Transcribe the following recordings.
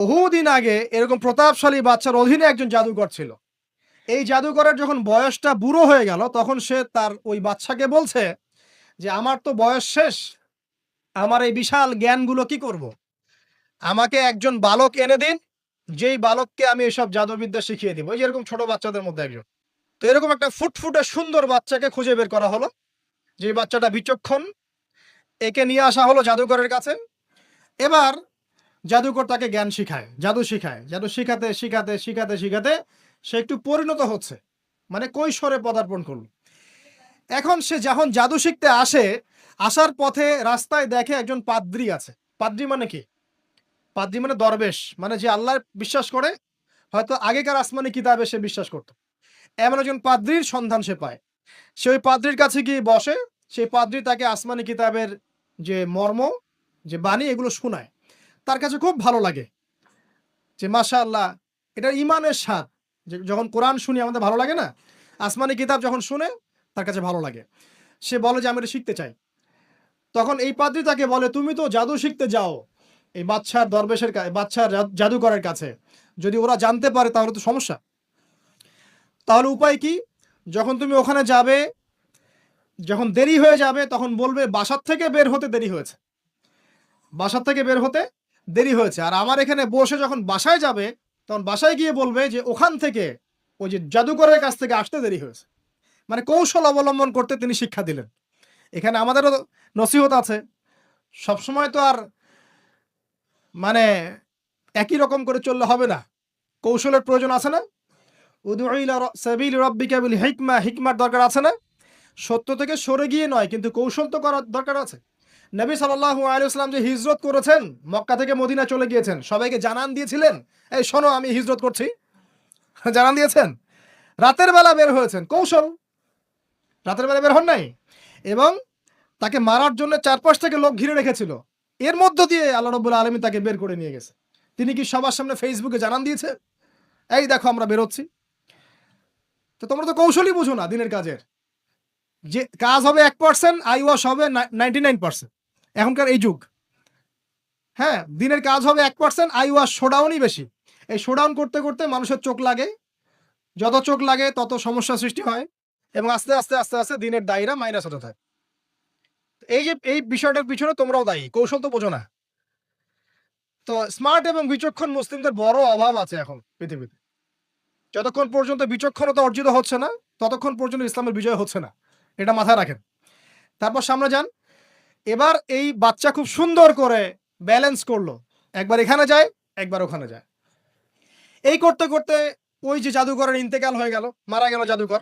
বহুদিন আগে এরকম প্রতাপশালী বাচ্চার অধীনে একজন জাদুকর ছিল। এই জাদুকরের যখন বয়সটা বুড়ো হয়ে গেল, তখন সে তার ওই বাচ্চাকে বলছে যে, আমার তো বয়স শেষ, আমার এই বিশাল জ্ঞানগুলো কি করব। আমাকে একজন বালক এনে দিন, যেই বালককে আমি এসব জাদুবিদ্যা শিখিয়ে দিব। এই এরকম ছোট বাচ্চাদের মধ্যে একজন। তো এরকম একটা ফুটফুটে সুন্দর বাচ্চাকে খুঁজে বের করা হলো যে বাচ্চাটা বিচক্ষণ, একে নিয়ে আসা হলো জাদুকরের কাছে। এবার জাদুকর তাকে জ্ঞান শিখায়, জাদু শিখায়, জাদু শিখাতে শিখাতে শিখাতে শিখাতে সে একটু পরিণত হচ্ছে মানে কৈশোরে পদার্পণ করল। এখন সে যখন জাদু শিখতে আসে, আসার পথে রাস্তায় দেখে একজন পাদ্রি আছে। পাদ্রি মানে কি? পাদ্রি মানে দরবেশ মানে যে আল্লাহ বিশ্বাস করে, হয়তো আগেকার আসমানি কিতাবে সে বিশ্বাস করত। এমন একজন পাদ্রির সন্ধান সে পায়। সে ওই পাদ্রির কাছে গিয়ে বসে, সেই পাদ্রি তাকে আসমানি কিতাবের যে মর্ম, যে বাণী, এগুলো শোনায়। তার কাছে খুব ভালো লাগে যে মাশা আল্লাহ এটা ইমানের স্বাদ। যে যখন কোরআন শুনি আমাদের ভালো লাগে না, আসমানি কিতাব যখন শুনে তার কাছে ভালো লাগে। সে বলে যে, আমি এটা শিখতে চাই। তখন এই পাদ্রী তাকে বলে, তুমি তো জাদু শিখতে যাও এই বাচ্চার দরবেশের বাচ্চার জাদুকরের কাছে। যদি ওরা জানতে পারে তাহলে তো সমস্যা। তাহলে উপায় কি? যখন তুমি ওখানে যাবে, যখন দেরি হয়ে যাবে, তখন বলবে, বাসার থেকে বের হতে দেরি হয়েছে। বাসার থেকে বের হতে দেরি হয়েছে। আর আমার এখানে বসে যখন বাসায় যাবে, তখন বাসায় গিয়ে বলবে যে ওখান থেকে ওই যে জাদুকরের কাছ থেকে আসতে দেরি হয়েছে। মানে কৌশল অবলম্বন করতে তিনি শিক্ষা দিলেন। এখানে আমাদেরও নসিহত আছে। সবসময় তো আর মানে একই রকম করে চললে হবে না। কৌশলের প্রয়োজন আছে না? সাবিল রব্বিকা হিকমা। হিকমার দরকার আছে না? সত্য থেকে সরে গিয়ে নয়, কিন্তু কৌশল তো করার দরকার আছে। নবী সাল্লাল্লাহু আলাইহি ওয়াসাল্লাম যে হিজরত করেছেন, মক্কা থেকে মদিনা চলে গিয়েছেন, সবাইকে জানান দিয়েছিলেন, এই শোনো, আমি হিজরত করছি। জানান দিয়েছেন। রাতের বেলা বের হয়েছেন। কৌশল। রাতের বেলা বের হন নাই। এবং তাকে মারার জন্য চারপাশ থেকে লোক ঘিরে রেখেছিল। এর মধ্য দিয়ে আল্লাহ রব্বুল আলমী তাকে বের করে নিয়ে গেছে। তিনি কি সবার সামনে ফেসবুকে জানান দিয়েছে? এই দেখো, আমরা বেরোচ্ছি। তো তোমরা তো কৌশলই বুঝো না দিনের কাজের। যে কাজ হবে এক পার্সেন্ট আই ওয়াশ হবে নাইনটি নাইন পার্সেন্ট এখনকার এই যুগ। হ্যাঁ দিনের কাজ হবে এক পার্সেন্ট আই ওয়াশ শোডাউনই বেশি। এই শোডাউন করতে করতে মানুষের চোখ লাগে। যত চোখ লাগে, তত সমস্যা সৃষ্টি হয় এবং আস্তে আস্তে আস্তে আস্তে দিনের দায়ীরা মাইনাস হতে থাকে। এই যে, এই বিষয়টার পিছনে তোমরাও দায়ী। কৌশল তো বোঝো না। তো স্মার্ট এবং বিচক্ষণ মুসলিমদের বড় অভাব আছে এখন পৃথিবীতে। যতক্ষণ পর্যন্ত বিচক্ষণতা অর্জিত হচ্ছে না, ততক্ষণ পর্যন্ত ইসলামের বিজয় হচ্ছে না। এটা মাথায় রাখেন। তারপর সামনে যান। এবার এই বাচ্চা খুব সুন্দর করে ব্যালেন্স করল। একবার এখানে যায়, একবার ওখানে যায়। এই করতে করতে ওই যে জাদুঘরের ইন্তেকাল হয়ে গেল, মারা গেল জাদুঘর।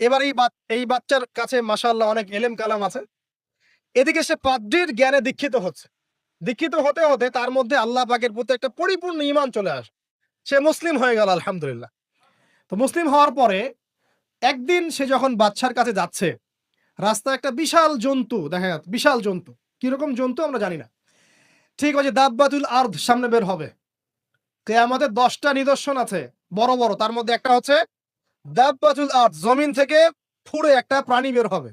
এবার এই এই বাচ্চার কাছে মাসাল্লাহ অনেক এলেম কালাম আছে। এদিকে সে পাদ্রির জ্ঞানে দীক্ষিত হচ্ছে। দীক্ষিত হতে হতে তার মধ্যে আল্লাহ পাকের প্রতি একটা পরিপূর্ণ ইমান চলে আসে। সে মুসলিম হয়ে গেল, আলহামদুলিল্লাহ। তো মুসলিম হওয়ার পরে একদিন সে যখন বাচ্চার কাছে যাচ্ছে রাস্তায় একটা বিশাল জন্তু, দেখা যাচ্ছে, বিশাল জন্তু। কীরকম জন্তু আমরা জানি না। ঠিক আছে দাব্বাতুল আর্ধ সামনে বের হবে। তে আমাদের দশটা নিদর্শন আছে, বড় বড়। তার মধ্যে একটা হচ্ছে দাব্বাতুল আর্ধ, জমিন থেকে ফুড়ে একটা প্রাণী বের হবে।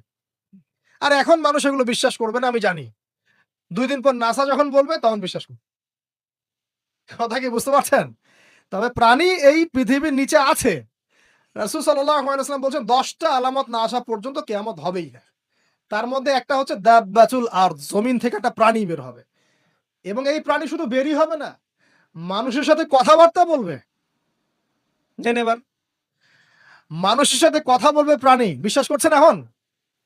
আর এখন মানুষ এগুলো বিশ্বাস করবে না, আমি জানি। দুই দিন পর নাসা যখন বলবে, তখন বিশ্বাস করবে। কথা কি, বুঝতে পারছেন? তবে প্রাণী এই পৃথিবীর নিচে আছে। রাসুল সাল্লাম বলছেন, দশটা আলামত না আসা পর্যন্ত কেয়ামত হবেই না। তার মধ্যে একটা হচ্ছে দাব্বাতুল আর জমিন থেকে একটা প্রাণী বের হবে। এবং এই প্রাণী শুধু বেরই হবে না, মানুষের সাথে কথাবার্তা বলবে। এবার মানুষের সাথে কথা বলবে প্রাণী, বিশ্বাস করছেন এখন?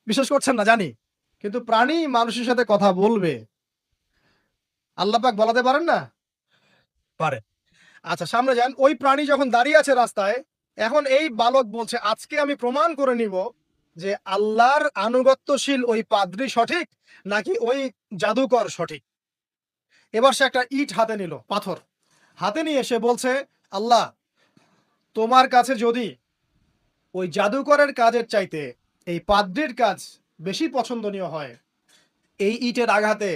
বিশ্বাস করছেন না, জানি। কিন্তু প্রাণী মানুষের সাথে কথা বলবে। আল্লাহ পাক বলাতে পারেন না? পারে আচ্ছা সামনে যান। ওই প্রাণী যখন দাঁড়িয়ে আছে রাস্তায় এখন এই বালক বলছে, আজকে আমি প্রমাণ করে নিব যে আল্লাহর আনুগত্যশীল ওই পাদ্রি সঠিক নাকি ওই জাদুকর সঠিক। এবার সে একটা ইট হাতে নিল, পাথর। হাতে নিয়ে সে বলছে, আল্লাহ, তোমার কাছে যদি ওই জাদুকরের কাজের চাইতে এই পাদ্রির কাজ বেশি পছন্দনীয় হয়, এই ইটের আঘাতে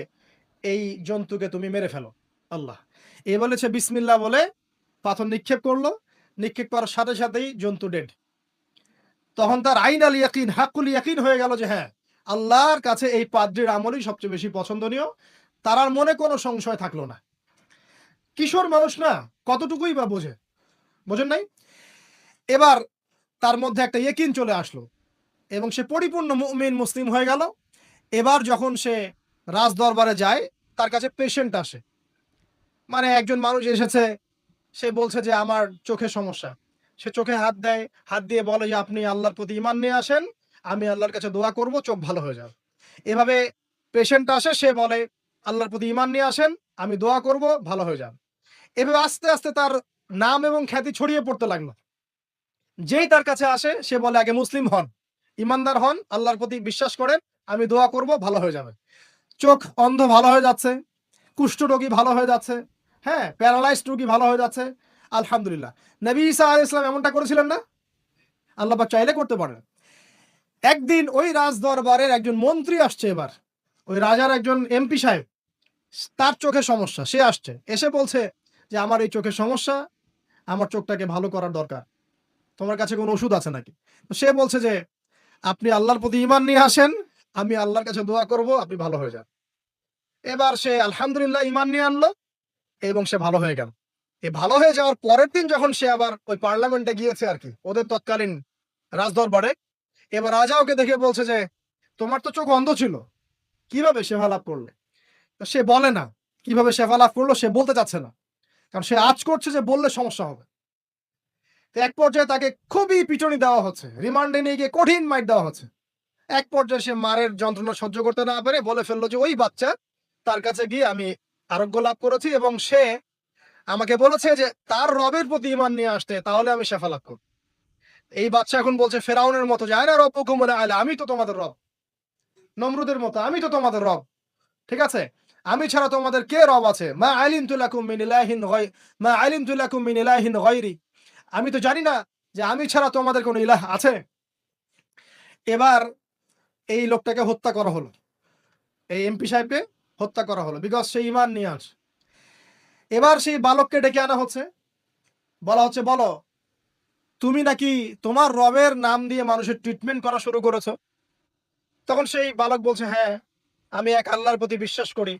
এই জন্তুকে তুমি মেরে ফেলো। আল্লাহ। এ বলেছে বিসমিল্লা বলে পাথর নিক্ষেপ করল। নিক্ষেপ করার সাথে সাথেই জন্তু ডেড তখন তার আইন আল ইয়াকিন হাকুল ইয়াকিন হয়ে গেল যে হ্যাঁ আল্লাহর কাছে এই পাদ্রির আমলই সবচেয়ে বেশি পছন্দনীয়, তার আর মনে কোনো সংশয় থাকল না। কিশোর মানুষ না, কতটুকুই বা বোঝে? বোঝেন নাই? এবার তার মধ্যে একটা ইয়েকিন চলে আসলো এবং সে পরিপূর্ণ মুমিন, মুসলিম হয়ে গেল। এবার যখন সে রাজ দরবারে যায়, তার কাছে পেশেন্ট আসে। মানে একজন মানুষ এসেছে সে বলছে যে আমার চোখে সমস্যা। সে চোখে হাত দেয়, হাত দিয়ে বলে যে, আপনি আল্লাহর প্রতি ইমান নিয়ে আসেন, আমি আল্লাহর কাছে দোয়া করব, চোখ ভালো হয়ে যাবে। এভাবে পেশেন্ট আসে, সে বলে, আল্লাহর প্রতি ইমান নিয়ে আসেন, আমি দোয়া করব, ভালো হয়ে যাবে। এভাবে আস্তে আস্তে তার নাম এবং খ্যাতি ছড়িয়ে পড়তে লাগল। যেই তার কাছে আসে, সে বলে, আগে মুসলিম হন ইমানদার হন, আল্লাহর প্রতি বিশ্বাস করেন, আমি দোয়া করব, ভালো হয়ে যাবে। চোখ অন্ধ ভালো হয়ে যাচ্ছে কুষ্ঠ রোগী ভালো হয়ে যাচ্ছে হ্যাঁ প্যারালাইজড রোগী ভালো হয়ে যাচ্ছে। আলহামদুলিল্লাহ। নবী ইসা আলাইহিস সালাম এমনটা করেছিলেন না? আল্লাহ চাইলে করতে পারেন। একদিন ওই রাজ দরবারের একজন মন্ত্রী আসছে এবার। ওই রাজার একজন এমপি সাহেব, তার চোখে সমস্যা, সে আসছে। এসে বলছে যে, আমার এই চোখের সমস্যা, আমার চোখটাকে ভালো করার দরকার। তোমার কাছে কোনো ওষুধ আছে নাকি? সে বলছে যে, আপনি আল্লাহর প্রতি ইমান নিয়ে আসেন, আমি আল্লাহর কাছে দোয়া করব, আপনি ভালো হয়ে যান। এবার সে আলহামদুলিল্লাহ ইমান নিয়ে আনলো। এবং সে ভালো হয়ে গেল। এই ভালো হয়ে যাওয়ার পরের দিন যখন সে আবার ওই পার্লামেন্টে গিয়েছে আর কি, ওদের তৎকালীন রাজদরবারে, এবার রাজা ওকে দেখে বলছে যে, তোমার তো চোখ অন্ধ ছিল। কীভাবে সেবা লাভ করলে সে বলে না কীভাবে সেবা লাভ করল, সে বলতে চাচ্ছে না। কারণ সে আজ করছে যে বললে সমস্যা হবে। এক পর্যায়ে তাকে খুবই পিটনি দেওয়া হচ্ছে, রিমান্ডে নিয়ে গিয়ে কঠিন মাইট দেওয়া হচ্ছে। এক পর্যায়ে সে মারের যন্ত্রণা সহ্য করতে না পেরে বলে ফেলল যে, ওই বাচ্চা, তার কাছে গিয়ে আমি আরোগ্য লাভ করেছি এবং সে আমাকে বলেছে যে তার রবের প্রতি ইমান নিয়ে আসতে, তাহলে আমি শেফা লাভ করব। এই বাচ্চা এখন বলছে, ফেরাউনের মতো যায় না রব হুকুম বলে আলে আমি তো তোমাদের রব। নমরুদের মতো, আমি তো তোমাদের রব। ঠিক আছে? আমি ছাড়া তোমাদের কে রব আছে? মা আলিম তুলাকুম মিন ইলাহিন মা আলিম তুলাকুম মিন ইলাহিন গায়রি আমি তো জানি না যে আমি ছাড়া তোমাদের কোনো ইলাহ আছে। এবার এই লোকটাকে হত্যা করা হলো। এই এমপি সাহেবকে হত্যা করা হলো। বিকজ সে ইমান নিয়ে আস। এবার সেই বালককে ডেকে আনা হচ্ছে। বলা হচ্ছে, বলো, তুমি নাকি তোমার রবের নাম দিয়ে মানুষের ট্রিটমেন্ট করা শুরু করেছ? তখন সেই বালক বলছে হ্যাঁ আমি এক আল্লাহর প্রতি বিশ্বাস করি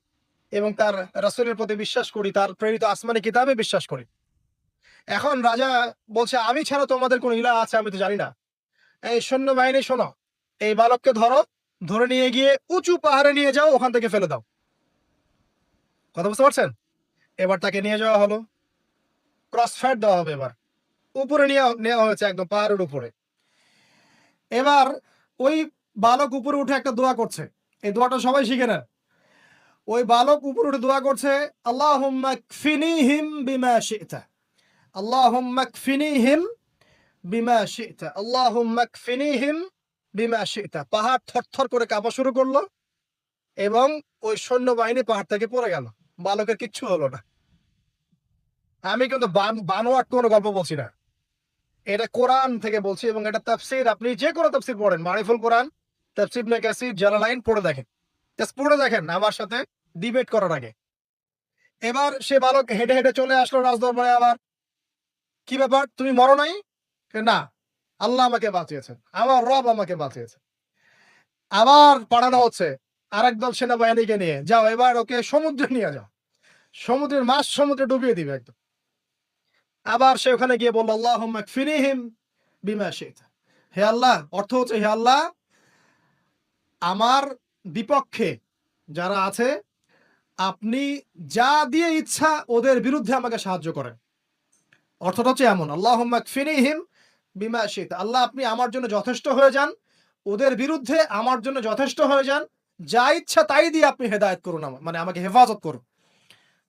এবং তার রাসূলের প্রতি বিশ্বাস করি, তার প্রেরিত আসমানি কিতাবে বিশ্বাস করি। এখন রাজা বলছে, আমি ছাড়া তোমাদের কোন ইলা আছে, আমি তো জানি না। এই সৈন্যবাহিনী শোনো, এই বালককে ধরো, ধরে নিয়ে গিয়ে উঁচু পাহাড়ে নিয়ে যাও, ওখান থেকে ফেলে দাও। কথা বুঝতে পারছেন? এবার তাকে নিয়ে যাওয়া হলো। ক্রস ফায়ার দেওয়া হবে এবার। উপরে নিয়ে নেওয়া হয়েছে একদম পাহাড়ের উপরে। এবার ওই বালক উপরে উঠে একটা দোয়া করছে। এই দোয়াটা সবাই শিখে নেন। ওই বালক উপরে উঠে দোয়া করছে আল্লাহ ফিনিহিম বিমা শিতা। আল্লাহ ফিনিহিম বিমা শিতা। আল্লাহ ফিনিহিম বিমা শিতা। পাহাড় থরথর করে কাঁপা শুরু করল এবং ওই সৈন্যবাহিনী পাহাড় থেকে পড়ে গেল। বালকের কিচ্ছু হলো না। আমি কিন্তু বান- বানোয়াট কোনো গল্প বলছি না। এটা কোরআন থেকে বলছি এবং এটা তাফসির। আপনি যে কোনো তাফসির পড়েন, মারিফুল কোরআন, তাফসির নে কাসির জালালাইন পড়ে দেখেন। জাস্ট পড়ে দেখেন আমার সাথে ডিবেট করার আগে। এবার সে বালক হেঁটে হেঁটে চলে আসলো রাজদরবারে আবার। কি ব্যাপার? তুমি মরো নাই? না। আল্লাহ আমাকে বাঁচিয়েছেন। আমার রব আমাকে বাঁচিয়েছে আবার পাঠানো হচ্ছে। আরেক দল সেনাবাহিনীকে নিয়ে। যাও, এবার ওকে সমুদ্রে নিয়ে যাও। সমুদ্রের মাছ সমুদ্রে ডুবিয়ে দিবে একদম। আবার সে ওখানে গিয়ে বলল আল্লাহ ফিনিহিম বিমা শিত। হে আল্লাহ, অর্থ হচ্ছে, হে আল্লাহ, আমার বিপক্ষে যারা আছে, আপনি যা দিয়ে ইচ্ছা ওদের বিরুদ্ধে আমাকে সাহায্য করেন। অর্থটা হচ্ছে এমন আল্লাহ ফিনিহিম বিমা শিত। আল্লাহ, আপনি আমার জন্য যথেষ্ট হয়ে যান, ওদের বিরুদ্ধে আমার জন্য যথেষ্ট হয়ে যান যা ইচ্ছা তাই দিয়ে আপনি হেদায়ত করুন আমার মানে আমাকে হেফাজত করুন।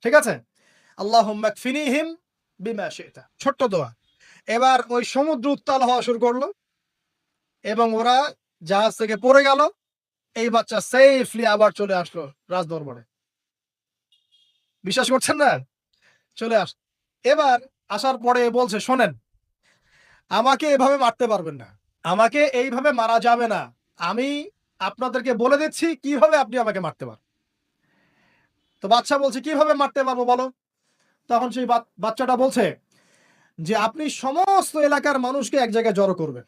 ঠিক আছে? আল্লাহ ফিনিহিম বিমা শিতা। ছোট্ট দোয়া। এবার ওই সমুদ্র উত্তাল হওয়া শুরু করল এবং ওরা জাহাজ থেকে পড়ে গেল। এই বাচ্চা সেফলি আবার চলে আসলো রাজদরবারে। বিশ্বাস করছেন না? চলে আস এবার আসার পরে বলছে, শোনেন, আমাকে এভাবে মারতে পারবেন না। আমাকে এইভাবে মারা যাবে না। আমি আপনাদেরকে বলে দিচ্ছি, কীভাবে আপনি আমাকে মারতে পারেন তো বাচ্চা বলছে, কীভাবে মারতে পারব বলো? তখন সেই বাচ্চাটা বলছে যে, আপনি সমস্ত এলাকার মানুষকে এক জায়গায় জড়ো করবেন।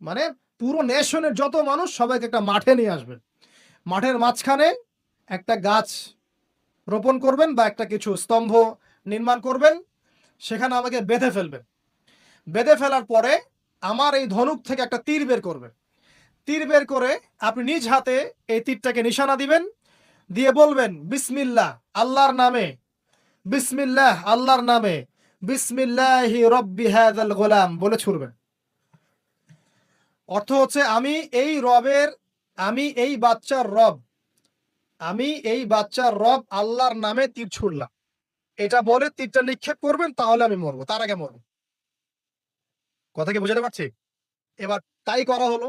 মানে পুরো নেশনের যত মানুষ সবাইকে একটা মাঠে নিয়ে আসবেন। মাঠের মাঝখানে একটা গাছ রোপণ করবেন বা একটা কিছু স্তম্ভ নির্মাণ করবেন। সেখানে আমাকে বেঁধে ফেলবেন। বেঁধে ফেলার পরে আমার এই ধনুক থেকে একটা তীর বের করবেন। তীর বের করে আপনি নিজ হাতে এই তীরটাকে নিশানা দিবেন, দিয়ে বলবেন, বিসমিল্লাহ, আল্লাহর নামে, বিসমিল্লাহ, আল্লাহর নামে, বিসমিল্লাহি রব্বি হাযাল গোলাম বলে ছুড়বেন। অর্থ হচ্ছে, আমি এই রবের, আমি এই বাচ্চার রব, আমি এই বাচ্চার রব আল্লাহর নামে তীর ছুড়লাম। এটা বলে তীরটা নিক্ষেপ করবেন, তাহলে আমি মরবো, তার আগে মরবো। কথা কি বুঝাতে পারছি? এবার তাই করা হলো।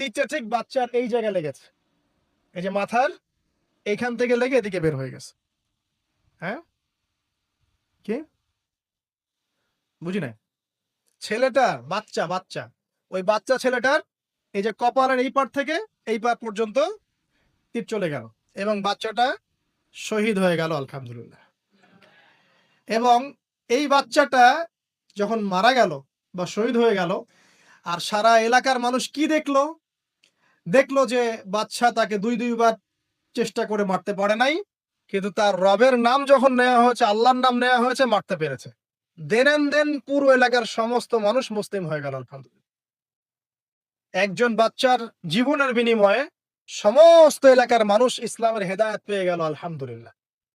তীরটা ঠিক বাচ্চার এই জায়গায় লেগেছে। এই যে মাথার, এইখান থেকে লেগে এদিকে বের হয়ে গেছে। হ্যাঁ? কি? বুঝি নাই? ছেলেটা, বাচ্চা বাচ্চা। ওই বাচ্চা ছেলেটার এই যে কপালের এই পার থেকে এই পার পর্যন্ত তীর চলে গেল এবং বাচ্চাটা শহীদ হয়ে গেল, আলহামদুলিল্লাহ। এবং এই বাচ্চাটা যখন মারা গেল বা শহীদ হয়ে গেল, আর সারা এলাকার মানুষ কি দেখল? দেখল যে বাচ্চা তাকে দুই দুইবার চেষ্টা করে মারতে পারে নাই, কিন্তু তার রবের নাম যখন নেওয়া হয়েছে, আল্লাহর নাম নেওয়া হয়েছে, মারতে পেরেছে। দেন দেন পুরো এলাকার সমস্ত মানুষ মুসলিম হয়ে গেল একজন বাচ্চার জীবনের বিনিময়ে সমস্ত এলাকার মানুষ ইসলামের হেদায়ত পেয়ে গেল, আলহামদুলিল্লাহ।